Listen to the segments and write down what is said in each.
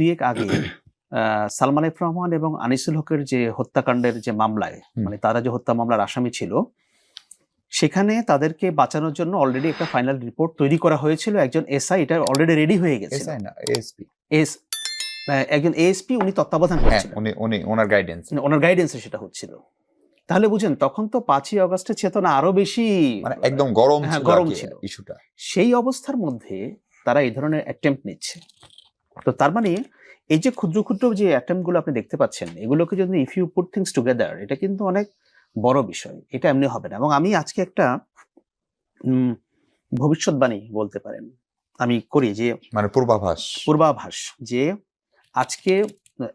দুয়েক আগে সালমান এফ রহমান এবং আনিসুল হকের যে হত্যাকাণ্ডের যে মামলায় মানে তারা যে হত্যা মামলার আসামি ছিল সেখানে তাদেরকে বাঁচানোর জন্য অলরেডি একটা ফাইনাল রিপোর্ট তৈরি করা হয়েছিল। একজন এসআই এটা অলরেডি রেডি হয়ে গেছে এস একজন এএসপি উনি তত্ত্বাবধান হ্যাঁ করছিলেন। উনি উনি ওনার গাইডেন্স ওনার গাইডেন্সে সেটা হচ্ছিল। তাহলে বুঝেন তখন তো পাঁচই অগস্টের চেতনা আরও বেশি মানে একদম গরম হ্যাঁ, ছিল গরম। ছিল। ইস্যুটা সেই অবস্থার মধ্যে তারা এই ধরনের অ্যাটেম্প নিচ্ছে। তো তার মানে এই যে ক্ষুদ্র ক্ষুদ্র যে অ্যাটেম্পগুলো আপনি দেখতে পাচ্ছেন এগুলোকে যদি if you put things together এটা কিন্তু অনেক বড় বিষয়। এটা এমনি হবে না। এবং আমি আজকে একটা ভবিষ্যৎবাণী বলতে পারেন। আমি করি যে মানে পূর্বাভাস। পূর্বাভাস যে আজকে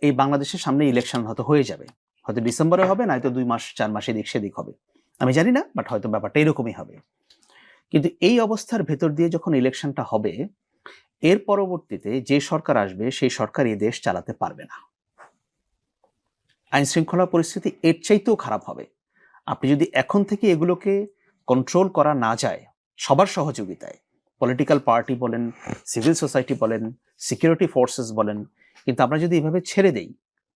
এই বাংলাদেশের সামনে ইলেকশন হয়তো হয়ে যাবে। হয়তো ডিসেম্বরে হবে নয়তো দুই মাস চার মাস এদিক সেদিক হবে। আমি জানি না বাট হয়তো ব্যাপারটা এরকমই হবে। কিন্তু এই অবস্থার ভেতর দিয়ে যখন ইলেকশনটা হবে এর পরবর্তীতে যে সরকার আসবে, সেই সরকার এই দেশ চালাতে পারবে না। আইন শৃঙ্খলা পরিস্থিতি এর চাইতেও খারাপ হবে। আপনি যদি এখন থেকে এগুলোকে কন্ট্রোল করা না যায়, সবার সহযোগিতায় পলিটিক্যাল পার্টি বলেন সিভিল সোসাইটি বলেন সিকিউরিটি ফোর্সেস বলেন, কিন্তু আমরা যদি এভাবে ছেড়ে দেই,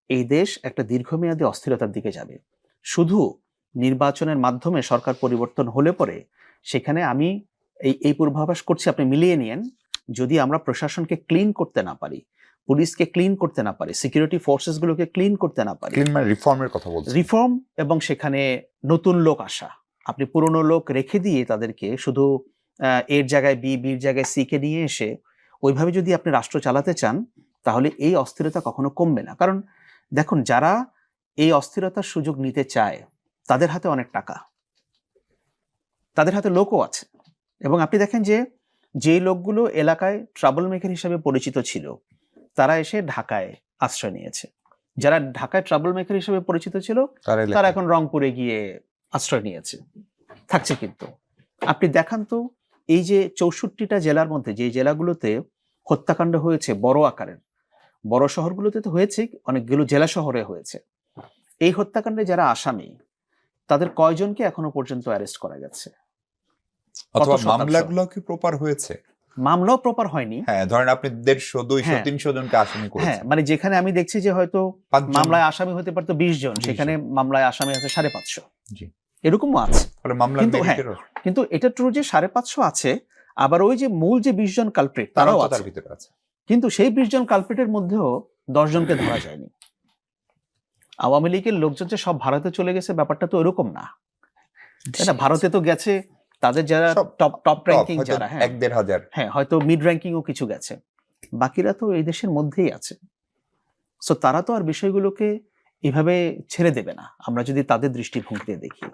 এই দেশ একটা দীর্ঘমেয়াদী অস্থিরতার দিকে যাবে। শুধু নির্বাচনের মাধ্যমে সরকার পরিবর্তন হলে পরে, সেখানে আমি এই এই পূর্বাভাস করছি, আপনি মিলিয়ে নিয়েন যদি আমরা প্রশাসনকে ক্লিন করতে না পারি পুলিশকে ক্লিন করতে না পারি সিকিউরিটি ফোর্সেস গুলোকে ক্লিন করতে না পারি ক্লিন মানে রিফর্মের কথা বলছি। রিফর্ম এবং সেখানে নতুন লোক আসা আপনি পুরনো লোক রেখে দিয়ে তাদেরকে শুধু এর জায়গায় বি বির জায়গায় সি কে নিয়ে এসে ওইভাবে যদি আপনি রাষ্ট্র চালাতে চান তাহলে এই অস্থিরতা কখনো কমবে না। কারণ দেখুন যারা এই অস্থিরতার সুযোগ নিতে চায় তাদের হাতে অনেক টাকা তাদের হাতে লোকও আছে এবং আপনি দেখেন যে যে লোকগুলো এলাকায় ট্রাবল মেকার হিসাবে পরিচিত ছিল তারা এসে ঢাকায় আশ্রয় নিয়েছে। যারা ঢাকায় ট্রাবল মেকার হিসেবে পরিচিত ছিল তারা এখন রংপুরে গিয়ে আশ্রয় নিয়েছে। থাকছে কিন্তু। আপনি দেখান তো এই যে চৌষট্টিটা জেলার মধ্যে যে জেলাগুলোতে হত্যাকাণ্ড হয়েছে বড় আকারের বড় শহরগুলোতে তো হয়েছে অনেকগুলো জেলা শহরে হয়েছে। এই হত্যাকাণ্ডে যারা আসামি তাদের কয়জনকে এখনও পর্যন্ত অ্যারেস্ট করা গেছে? অথবা মামলাগুলো কি প্রপার হয়েছে? মামলাও প্রপার হয়নি। হ্যাঁ ধরেন আপনি দেড়শো দুইশো হ্যাঁ। তিনশো জনকে আসামি হ্যাঁ মানে যেখানে আমি দেখছি যে হয়তো মামলায় আসামি হতে পারতো বিশ জন সেখানে মামলায় আসামি আছে সাড়ে পাঁচশো। এরকমও আছে। কিন্তু হ্যাঁ, কিন্তু এটা ট্রু যে সাড়ে পাঁচশো আছে আবার ওই যে মূল যে বিশ জন কালপ্রিট তারাও তার ভিতরে আছে। কিন্তু সেই বিশ জন কালপ্রিটের মধ্যেও দশ জনকে ধরা যায়নি। আওয়ামী লীগের লোকজন যে সব ভারতে চলে গেছে ব্যাপারটা তো এরকম না। ভারতে তো গেছে তাদের যারা টপ টপ র্যাঙ্কিং যারা হ্যাঁ। এক দেড় হাজার। হ্যাঁ হয়তো মিড র্যাঙ্কিংও কিছু গেছে। বাকিরা তো এই দেশের মধ্যেই আছে। সো তারা তো আর বিষয়গুলোকে এভাবে ছেড়ে দেবে না। আমরা যদি তাদের দৃষ্টিভঙ্গিতে দেখি।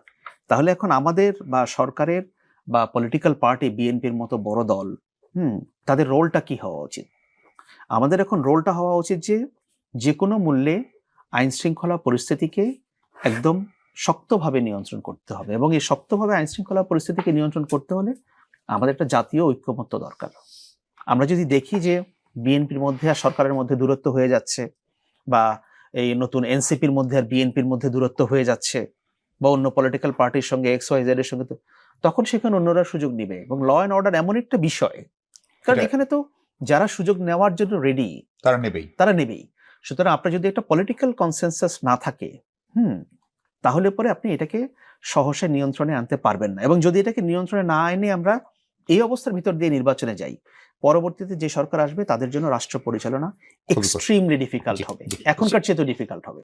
তাহলে এখন আমাদের বা সরকারের বা পলিটিক্যাল পার্টি বিএনপির মতো বড় দল হুম তাদের রোলটা কি হওয়া উচিত? আমাদের এখন রোলটা হওয়া উচিত যে যে কোনো মূল্যে আইন শৃঙ্খলা পরিস্থিতিকে একদম শক্তভাবে নিয়ন্ত্রণ করতে হবে এবং এই শক্তভাবে আইন শৃঙ্খলা পরিস্থিতিকে নিয়ন্ত্রণ করতে হলে আমাদের একটা জাতীয় ঐক্যমত্য দরকার। আমরা যদি দেখি যে বিএনপির মধ্যে আর সরকারের মধ্যে দূরত্ব হয়ে যাচ্ছে বা এই নতুন এনসিপির মধ্যে আর বিএনপির মধ্যে দূরত্ব হয়ে যাচ্ছে বা অন্য পলিটিক্যাল পার্টির সঙ্গে এক্স ওয়াই জেড এর সঙ্গে তো তখন সেখানে অন্যরা সুযোগ নিবে এবং ল অ্যান্ড অর্ডার এমন একটা বিষয়। কারণ এখানে তো যারা সুযোগ নেওয়ার জন্য রেডি তারা নেবেই। তারা নেবেই। সুতরাং আপনার যদি একটা পলিটিক্যাল কনসেনসাস না থাকে হুম তাহলে পরে আপনি এটাকে সহসে নিয়ন্ত্রণে আনতে পারবেন না। এবং যদি এটাকে নিয়ন্ত্রণে না এনে আমরা এই অবস্থার ভিতর দিয়ে নির্বাচনে যাই পরবর্তীতে যে সরকার আসবে তাদের জন্য রাষ্ট্র পরিচালনা এক্সট্রিমলি ডিফিকাল্ট হবে। এখনকার চেয়ে তো ডিফিকাল্ট হবে।